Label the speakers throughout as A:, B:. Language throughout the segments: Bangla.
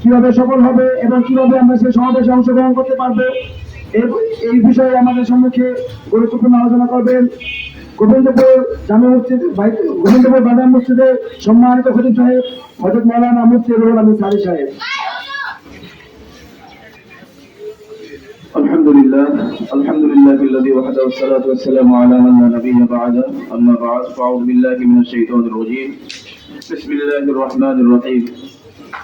A: কীভাবে সফল হবে এবং কীভাবে আমরা সেই সমাবেশে অংশগ্রহণ করতে পারব এই- বিষয়ে আমাদের সম্মুখে গুরুত্বপূর্ণ আলোচনা করবেন গোবিন্দপুর জামে মসজিদ গোবিন্দপুর বাজার মসজিদে সম্মানিত খতিব সাহেব হজরত মৌলানা মুফতি রুহুল আমিন সাহেব।
B: لله الحمد لله الذي وحده والصلاة والسلام على من لا نبي بعده أما بعد فأعوذ بالله من الشيطان الرجيم بسم الله الرحمن الرحيم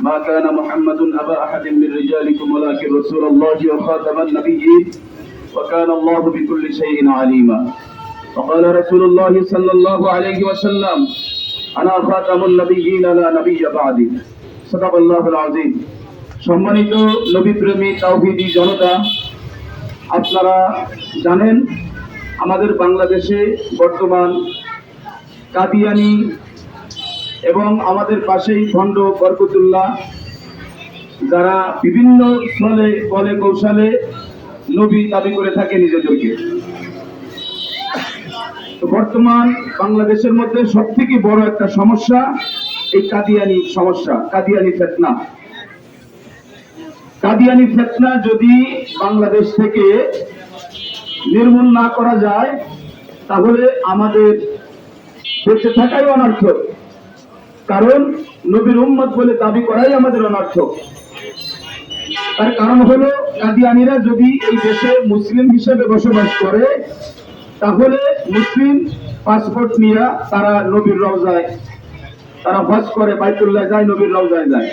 B: ما كان محمد أبا أحد من رجالكم ولكن رسول الله وخاتم النبيين وكان الله بكل شيء عليما وقال رسول الله صلى الله عليه وسلم أنا خاتم النبيين لا نبي بعدي صدق الله العظيم সম্মানিত নবীপ্রেমী তাওহিদি জনতা আপনারা জানেন, আমাদের বাংলাদেশে বর্তমান কাদিয়ানি এবং আমাদের পাশেই খণ্ড বরকতুল্লাহ, যারা বিভিন্ন স্থলে, বলে কৌশলে নবী দাবি করে থাকে নিজেদেরকে। বর্তমান বাংলাদেশের মধ্যে সব থেকে বড় একটা সমস্যা এই কাদিয়ানি সমস্যা, কাদিয়ানি ফেতনা। কাদিয়ানি ফেতনা যদি বাংলাদেশ থেকে নির্মূল না করা যায়, তাহলে আমাদের বেঁচে থাকাই অনর্থক। কারণ নবীর উম্মত বলে দাবি করাই আমাদের অনর্থক। তার কারণ হলো কাদিয়ানিরা যদি এই দেশে মুসলিম হিসেবে বসবাস করে, তাহলে মুসলিম পাসপোর্ট নিয়ে তারা নবীর রওজায়, তারা হজ করে, বাইতুল্লাহ যায়, নবীর রওজায় যায়।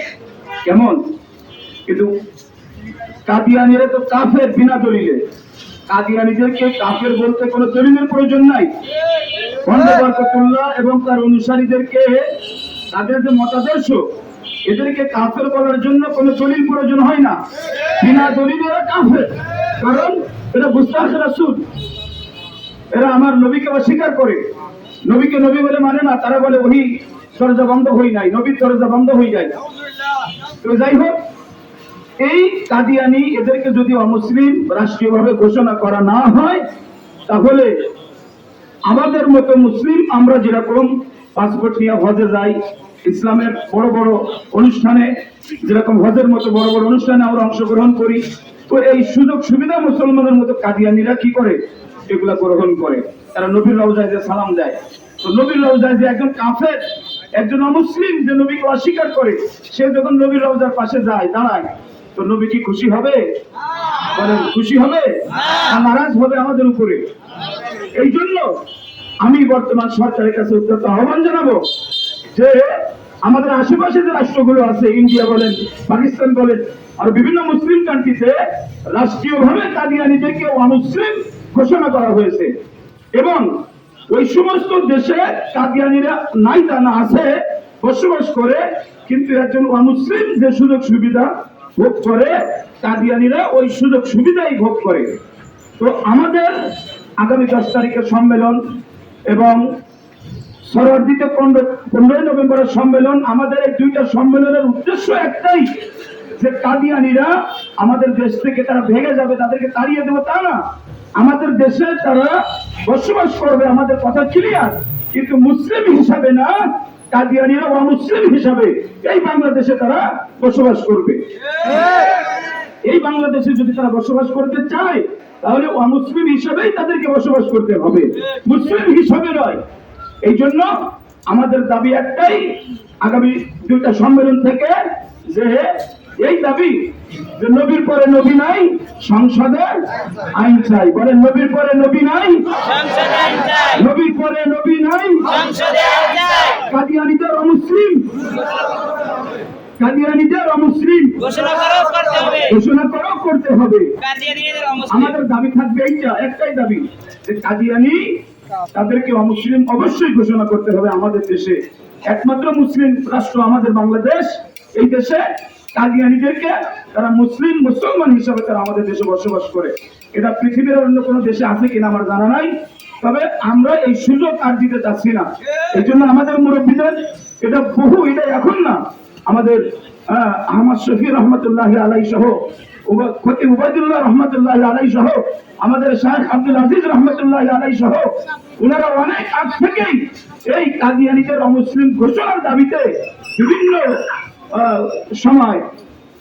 B: কেমন? কিন্তু কাদিয়ানিরা তো কাফের বিনা দলিলে। কাদিয়ানিদেরকে কাফের বলতে কোনো দলিলের প্রয়োজন নাই। বরকতুল্লাহ এবং তার অনুসারীদেরকে তাদের যে মতাদর্শ, এদেরকে কাফের বলার জন্য কোনো দলিল প্রয়োজন হয় না। বিনা দলিলে এরা কাফের। কারণ এরা বুস্তাখ রাসূল। এরা আমার নবীকে অস্বীকার করে। নবীকে নবী বলে মানে না, তারা বলে ওই দরজা বন্ধ হই নাই, নবীর দরজা বন্ধ হয়ে যায় তো যাই হোক এই কাদিয়ানি এদেরকে যদি অমুসলিম রাষ্ট্রীয়ভাবে ঘোষণা করা না হয়, তাহলে আমাদের মতো মুসলিম আমরা যেরকম পাসপোর্ট নিয়ে হজে যাই, ইসলামের বড় বড় অনুষ্ঠানে, যেরকম হজের মতো বড় বড় অনুষ্ঠানে আমরা অংশগ্রহণ করি, তো এই সুযোগ সুবিধা মুসলমানের মতো কাদিয়ানিরা কি করে? এগুলা গ্রহণ করে। তারা নবীর রওজায় যে সালাম দেয়। তো নবীর রওজায় যে একজন কাফের, একজন অমুসলিম যে নবীকে অস্বীকার করে, সে যখন নবীর রওজার পাশে যায়, দাঁড়ায় নবী কি খুশি হবে? খুশি হবে? নারাজ হবে আমাদের উপরে। এই জন্য আমি বর্তমান সরকারের কাছে অত্যন্ত আহ্বান জানাব যে আমাদের আশেপাশে যে রাষ্ট্রগুলো আছে, ইন্ডিয়া বলেন, পাকিস্তান বলেন, আর বিভিন্ন মুসলিম কান্ট্রিতে রাষ্ট্রীয়ভাবে কাদিয়ানিদেরকে অমুসলিম ঘোষণা করা হয়েছে। এবং ওই সমস্ত দেশে কাদিয়ানিরা নাই তা না আছে, বসবাস করে, কিন্তু একজন অমুসলিম যে সুযোগ সুবিধা ভোগ করে, কাদিয়ানিরা ওই সুযোগ সুবিধাই ভোগ করে। তো আমাদের আগামী দশ তারিখের সম্মেলন এবং সরওয়ার্দিতে পনেরো, পনেরোই নভেম্বরের সম্মেলন, আমাদের এই দুইটা সম্মেলনের উদ্দেশ্য একটাই, যে কাদিয়ানিরা আমাদের দেশ থেকে তারা ভেঙে যাবে, তাদেরকে তাড়িয়ে দেবো তা না। আমাদের দেশে তারা বসবাস করবে, আমাদের কথা ক্লিয়ার কিন্তু মুসলিম হিসাবে না কাদিয়ানিরা অমুসলিম হিসাবে এই বাংলাদেশে তারা বসবাস করবে। এই বাংলাদেশে যদি তারা বসবাস করতে চায় তাহলে অমুসলিম হিসাবেই তাদেরকে বসবাস করতে হবে। মুসলিম হিসাবে নয়। এই জন্য আমাদের দাবি একটাই আগামী দুইটা সম্মেলন থেকে যে এই দাবি যে নবীর পরে নবী নাই সংসদে আইন চাই। বলেন নবীর পরে নবী নাই? নবীর পরে নবী নাই?
C: সংসদে আইন চাই
B: কাদিয়ানিদের অমুসলিম অমুসলিম।
C: ঘোষণা করো করতে হবে।
B: ঘোষণা করো করতে হবে।
C: কাদিয়ানিদের অমুসলিম।
B: আমাদের দাবি থাকবে এইটা একটাই দাবি যে কাদিয়ানি তাদেরকে অমুসলিম অবশ্যই ঘোষণা করতে হবে আমাদের দেশে। একমাত্র মুসলিম রাষ্ট্র আমাদের বাংলাদেশ এই দেশে কাদিয়ানিদেরকে তারা মুসলিম মুসলমান হিসাবে তারা আমাদের দেশে বসবাস করে। এটা পৃথিবীর অন্য কোনো দেশে আছে কিনা আমার জানা নাই তবে আমরা এই সুযোগ আর দিতে চাচ্ছি না। এই জন্য আমাদের মুরব্বীদের এটা বহু এটা এখন না আমাদের আহ, আহমদ শফি রহমতুল্লাহ আলাই সহ আমাদের অনেক থেকেই এই ঘোষণার দাবিতে বিভিন্ন সময়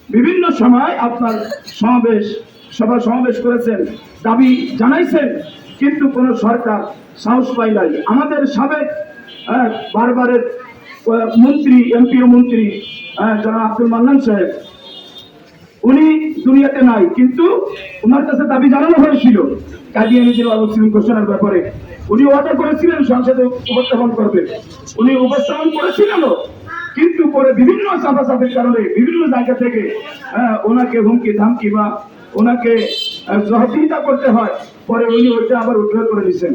B: বিভিন্ন সময় আপনার সমাবেশ সভা সমাবেশ করেছেন দাবি জানাইছেন কিন্তু কোন সরকার সাহস পাই নাই। আমাদের সাবেক বারবারের মন্ত্রী, এমপি মন্ত্রী জনাব আব্দুল মান্নান সাহেব, উনি দুনিয়াতে নাই, কিন্তু ওনার কাছে দাবি জানানো হয়েছিল কাদিয়ানিদের অবস্থান ঘোষণার ব্যাপারে। উনি অর্ডার করেছিলেন, সংসদে উপস্থাপন করবে উনি উপস্থাপন করেছিলেন কিন্তু পরে বিভিন্ন চাপাচাপির কারণে বিভিন্ন জায়গা থেকে ওনাকে হুমকি, ধামকি বা ওনাকে সহযোগিতা করতে হয়, পরে উনি ওইটা আবার উদ্ধার করে দিচ্ছেন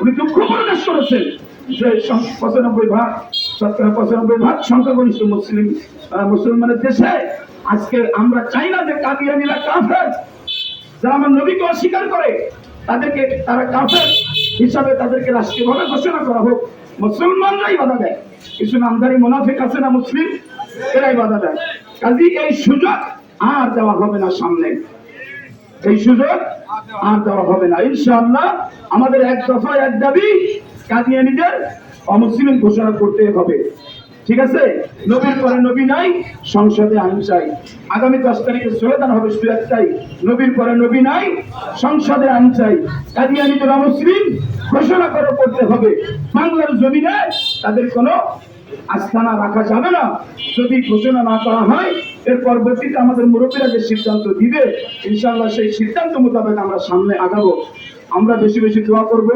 B: উনি দুঃখ প্রকাশ করেছেন যে পঁচানব্বই ভাগ পঁচানব্বই মুসলিম মুসলমানের দেশে আজকে আমরা চাই না যে যারা অস্বীকার করে, তাদেরকে, তারা কাফের হিসাবে তাদেরকে রাষ্ট্রীয়ভাবে ঘোষণা করা হোক। মুসলমানরাই বাধা দেয়। কিছু নামধারী মুনাফিক আছে না মুসলিম? এরাই বাধা দেয়। কাজী এই সুযোগ আর দেওয়া হবে না সামনে। এই সুযোগ আর দেওয়া হবে না। ইনশাআল্লাহ আমাদের এক দফা এক দাবি, কাদিয়ানিদের অমুসলিম ঘোষণা করতে হবে। ঠিক আছে? নবীর পরে নবী নাই, সংসদে আইন চাই। আগামী দশ তারিখে স্লোগান হবে শুধু একটাই, নবীর পরে নবী নাই, সংসদে আইন চাই। কাদিয়ানিদের অমুসলিম ঘোষণা করে করতে হবে। বাংলার জমিনে তাদের কোনো আস্থানা রাখা যাবে না। যদি ঘোষণা না করা হয়, এর পরবর্তীতে আমাদের মুরব্বীরা যে সিদ্ধান্ত দিবে, ইনশাআল্লাহ সেই সিদ্ধান্ত মোতাবেক আমরা সামনে আগাবো। আমরা বেশি বেশি দোয়া করব।